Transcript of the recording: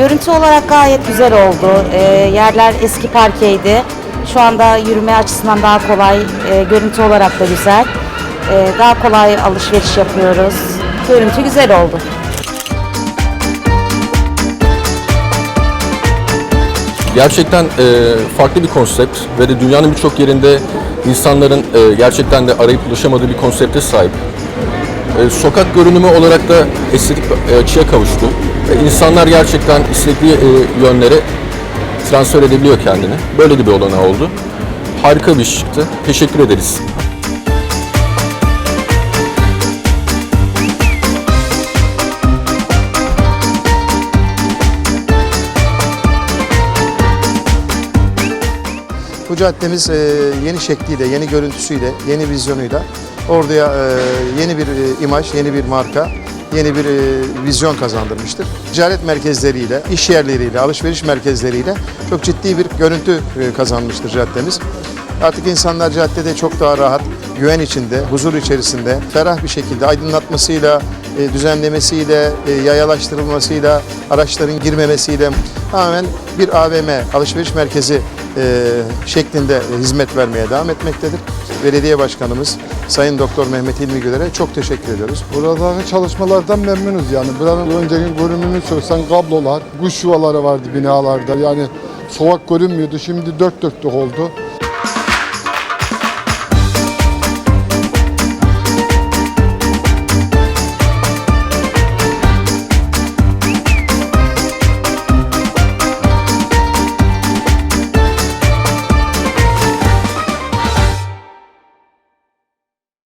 görüntü olarak gayet güzel oldu. E, yerler eski parkeydi. Şu anda yürüme açısından daha kolay, e, görüntü olarak da güzel. E, daha kolay alışveriş yapıyoruz. Görüntü güzel oldu. Gerçekten e, farklı bir konsept ve de dünyanın birçok yerinde insanların e, gerçekten de arayıp ulaşamadığı bir konsepte sahip. E, sokak görünümü olarak da estetik e, açıya kavuştu. İnsanlar gerçekten istediği e, yönlere transfer edebiliyor kendini. Böyle de bir olanağı oldu. Harika bir iş çıktı. Teşekkür ederiz. Bu caddemiz e, yeni şekliyle, yeni görüntüsüyle, yeni vizyonuyla oraya e, yeni bir e, imaj, yeni bir marka, yeni bir e, vizyon kazandırmıştır. Ticaret merkezleriyle, iş yerleriyle, alışveriş merkezleriyle çok ciddi bir görüntü e, kazanmıştır caddemiz. Artık insanlar caddede çok daha rahat, güven içinde, huzur içerisinde, ferah bir şekilde aydınlatmasıyla, e, düzenlemesiyle, yayalaştırılmasıyla, araçların girmemesiyle tamamen bir AVM, alışveriş merkezi şeklinde hizmet vermeye devam etmektedir. Belediye Başkanımız Sayın Doktor Mehmet İlmi Güler'e çok teşekkür ediyoruz. Buradaki çalışmalardan memnunuz yani. Buranın önceki görünümünü sorsan kablolar, kuş yuvaları vardı binalarda. Yani sokak görünmüyordu. Şimdi dört dörtlük oldu.